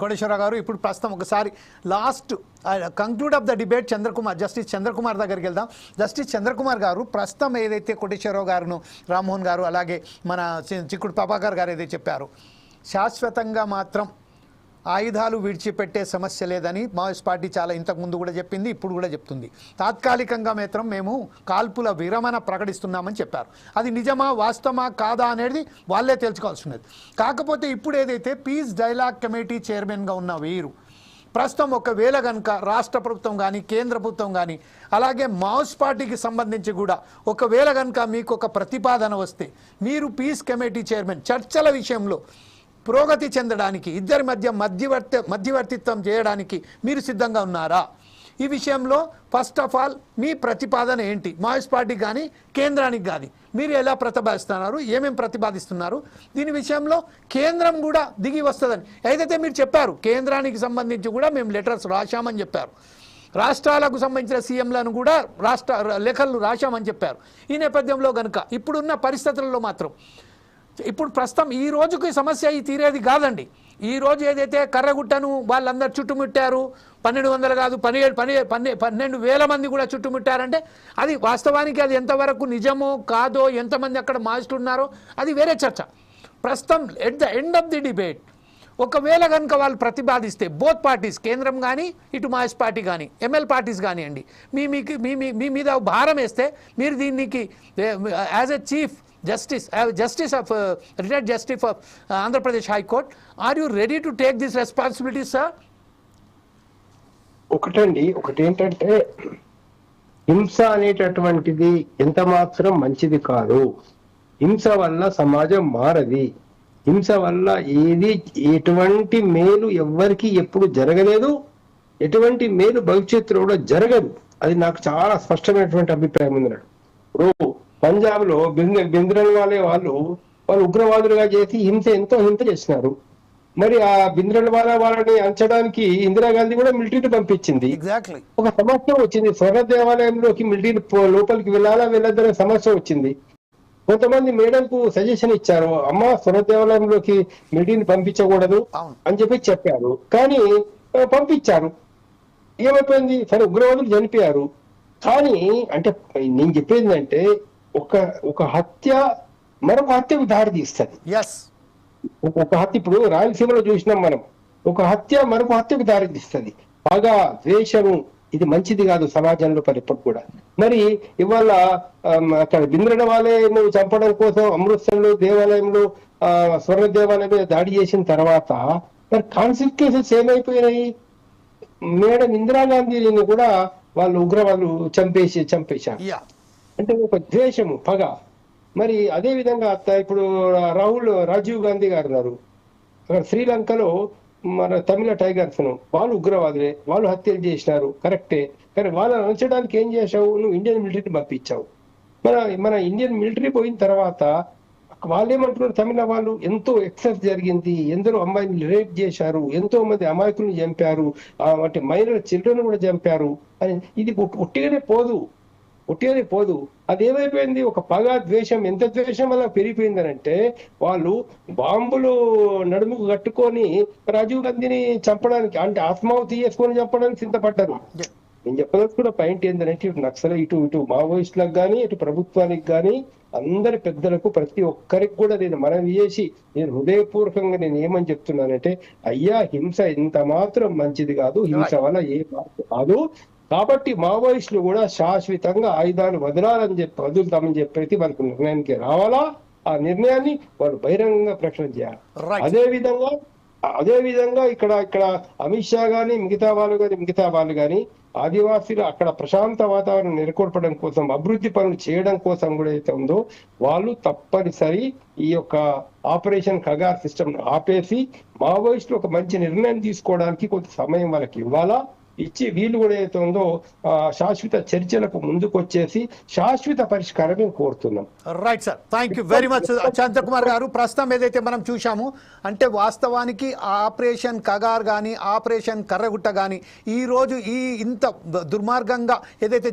కోటేశ్వరరావు గారు ఇప్పుడు ప్రస్తుతం ఒకసారి last conclude of the debate Chandrakumar justice Chandrakumar దగ్గరికి వెళ్దాం. జస్టిస్ చంద్రకుమార్ గారు ప్రస్తుతం ఏదైతే కోటేశ్వరరావు గారును రామ్మోహన్ గారు అలాగే మన చిక్కుడు ప్రభాకర్ గారు ఏదైతే చెప్పారు శాశ్వతంగా మాత్రం ఆయుధాలు విడిచిపెట్టే సమస్య లేదని మావోయిస్ట్ పార్టీ చాలా ఇంతకుముందు కూడా చెప్పింది ఇప్పుడు కూడా చెప్తుంది. తాత్కాలికంగా మాత్రం మేము కాల్పుల విరమణ ప్రకటిస్తున్నామని చెప్పారు. అది నిజమా వాస్తవమా కాదా అనేది వాళ్ళే తెలుసుకోవాల్సి ఉన్నది కాకపోతే ఇప్పుడు ఏదైతే పీస్ డైలాగ్ కమిటీ చైర్మన్గా ఉన్న వీరు ప్రస్తుతం ఒకవేళ కనుక రాష్ట్ర ప్రభుత్వం కానీ కేంద్ర ప్రభుత్వం కానీ అలాగే మాస్ పార్టీకి సంబంధించి కూడా ఒకవేళ కనుక మీకు ఒక ప్రతిపాదన వస్తే మీరు పీస్ కమిటీ చైర్మన్ చర్చల విషయంలో పురోగతి చెందడానికి ఇద్దరి మధ్య మధ్యవర్తి మధ్యవర్తిత్వం చేయడానికి మీరు సిద్ధంగా ఉన్నారా? ఈ విషయంలో ఫస్ట్ ఆఫ్ ఆల్ మీ ప్రతిపాదన ఏంటి? మాయిస్ పార్టీ కానీ కేంద్రానికి కానీ మీరు ఎలా ప్రతిపాదిస్తున్నారు? ఏమేమి ప్రతిపాదిస్తున్నారు? దీని విషయంలో కేంద్రం కూడా దిగి వస్తుందని. ఏదైతే మీరు చెప్పారు కేంద్రానికి సంబంధించి కూడా మేము లెటర్స్ రాశామని చెప్పారు. రాష్ట్రాలకు సంబంధించిన సీఎంలను కూడా రాష్ట్ర లేఖలు రాశామని చెప్పారు. ఈ నేపథ్యంలో కనుక ఇప్పుడున్న పరిస్థితుల్లో మాత్రం ఇప్పుడు ప్రస్తుతం ఈ రోజుకి సమస్య ఈ తీరేది కాదండి. ఈ రోజు ఏదైతే కర్రగుట్టను వాళ్ళందరూ చుట్టుముట్టారు పన్నెండు వందలు కాదు పదిహేడు పని పన్నె పన్నెండు వేల మంది కూడా చుట్టుముట్టారంటే అది వాస్తవానికి అది ఎంతవరకు నిజమో కాదో ఎంతమంది అక్కడ మాస్టులు ఉన్నారో అది వేరే చర్చ. ప్రస్తుతం at the end of the debate ఒకవేళ కనుక వాళ్ళు ప్రతిపాదిస్తే బోత్ పార్టీస్ కేంద్రం కానీ ఇటు మాస్ పార్టీ కానీ ఎంఎల్ పార్టీస్ కానివ్వండి మీ మీకు మీ మీ- మీ మీద భారం వేస్తే మీరు దీనికి as a chief justice justice of retired justice of Andhra Pradesh high court are you ready to take this responsibility sir ఒకటండి ఒకటి ఏంటంటే హింస అనేటటువంటిది ఎంత మాత్రం మంచిది కాదు. హింస వల్ల సమాజం మారది. హింస వల్ల ఏది ఎటువంటి మేలు ఎవ్వరికి ఎప్పుడు జరగలేదు. ఎటువంటి మేలు భవిష్యత్తులో కూడా జరగదు. అది నాకు చాలా స్పష్టమైనటువంటి అభిప్రాయం ఉంది నాకు. ఇప్పుడు పంజాబ్లో బింద్రన్ వాళ్ళే వాళ్ళు వాళ్ళు ఉగ్రవాదులుగా చేసి హింస ఎంతో హింస చేసినారు మరి ఆ బింద్రన్ వాళ్ళ వాళ్ళని అంచడానికి ఇందిరాగాంధీ కూడా మిలిటరీని పంపించింది. ఎగ్జాక్ట్లీ ఒక సమస్య వచ్చింది. స్వర్ణ దేవాలయంలోకి మిలిటరీ లోపలికి వెళ్ళాలా వెళ్ళొద్దనే సమస్య వచ్చింది. కొంతమంది మేడంకు సజెషన్ ఇచ్చారు. అమ్మ స్వర్ణ దేవాలయంలోకి మిలిటరీని పంపించకూడదు. అని చెప్పి చెప్పారు. కానీ పంపించారు. ఏమైపోయింది? సరే ఉగ్రవాదులు చనిపోయారు. కానీ అంటే నేను చెప్పేది అంటే ఒక ఒక హత్య మరొక హత్యకు దారి తీస్తుంది ఒక హత్య ఇప్పుడు రాయలసీమలో చూసినాం మనం. ఒక హత్య మరొక హత్యకు దారితీస్తుంది. పగ ద్వేషము ఇది మంచిది కాదు సమాజంలో మరి ఎప్పుడు కూడా. మరి ఇవాళ అక్కడ వాళ్ళను చంపడం కోసం అమృత్సర్లో దేవాలయంలో ఆ, స్వర్ణ దేవాలయం మీద దాడి చేసిన తర్వాత మరి కాన్సిక్వెన్సెస్ ఏమైపోయినాయి? మేడం ఇందిరాగాంధీని కూడా వాళ్ళు ఉగ్రవాదులు చంపేసి చంపేశారు. అంటే ఒక ద్వేషము పగ. మరి అదే విధంగా అత్త ఇప్పుడు రాహుల్ రాజీవ్ గాంధీ గారు ఉన్నారు అక్కడ శ్రీలంకలో మన తమిళ టైగర్స్ వాళ్ళు ఉగ్రవాదులే వాళ్ళు హత్యలు చేసినారు కరెక్టే. కానీ వాళ్ళని అణచడానికి ఏం చేశావు? నువ్వు ఇండియన్ మిలిటరీని పంపించావు. మన మన ఇండియన్ మిలిటరీ పోయిన తర్వాత వాళ్ళు ఏమంటున్నారు తమిళ వాళ్ళు? ఎంతో ఎక్సెస్ జరిగింది ఎందరో అమ్మాయిని రేప్ చేశారు ఎంతో మంది అమాయకుల్ని చంపారు ఆ, అంటే మైనర్ చిల్డ్రన్ కూడా చంపారు అని. ఇది ఒట్టిగానే పోదు. ఉట్టిగానే పోదు. అది ఏమైపోయింది? ఒక పగ ద్వేషం. ఎంత ద్వేషం వల్ల పెరిగిపోయిందనంటే వాళ్ళు బాంబులు నడుముకు కట్టుకొని రాజీవ్ గాంధీని చంపడానికి అంటే ఆత్మాహుతి చేసుకొని చంపడానికి సిద్ధపడ్డారు. నేను చెప్పదలుచుకున్న పాయింట్ ఏంటంటే ఇటు నక్సల ఇటు ఇటు మావోయిస్టులకు కానీ ఇటు ప్రభుత్వానికి కానీ అందరి పెద్దలకు ప్రతి ఒక్కరికి కూడా నేను మనవి చేసి నేను హృదయపూర్వకంగా నేను ఏమని చెప్తున్నానంటే అయ్యా హింస ఎంత మాత్రం మంచిది కాదు. హింస వల్ల ఏ మార్పు కాదు కాబట్టి మావోయిస్టులు కూడా శాశ్వతంగా ఆయుధాలు వదలాలని చెప్పి వదులుతామని చెప్పేసి వాళ్ళకు నిర్ణయానికి రావాలా? ఆ నిర్ణయాన్ని వాళ్ళు బహిరంగంగా ప్రకటన చేయాలి. అదే విధంగా అదే విధంగా ఇక్కడ ఇక్కడ అమిత్ షా గాని మిగతా వాళ్ళు గాని మిగతా వాళ్ళు గాని ఆదివాసీలు అక్కడ ప్రశాంత వాతావరణం నెలకొల్పడం కోసం అభివృద్ధి పనులు చేయడం కోసం కూడా అయితే ఉందో వాళ్ళు తప్పనిసరి ఈ యొక్క ఆపరేషన్ కగార్ సిస్టమ్ ఆపేసి మావోయిస్టులు ఒక మంచి నిర్ణయం తీసుకోవడానికి కొంత సమయం వాళ్ళకి ఇవ్వాలా? ఇచ్చి వీళ్ళు కూడా ఏదైతే ఉందో శాశ్వత చర్చలకు ముందుకు వచ్చేసి శాశ్వత పరిష్కారం మేము కోరుతున్నాం. Right sir thank you very much Chandrakumar గారు. ప్రస్తుతం ఏదైతే మనం చూశాము అంటే వాస్తవానికి ఆపరేషన్ కగార్ కానీ ఆపరేషన్ కర్రగుట్ట కానీ ఈ రోజు ఈ ఇంత దుర్మార్గంగా ఏదైతే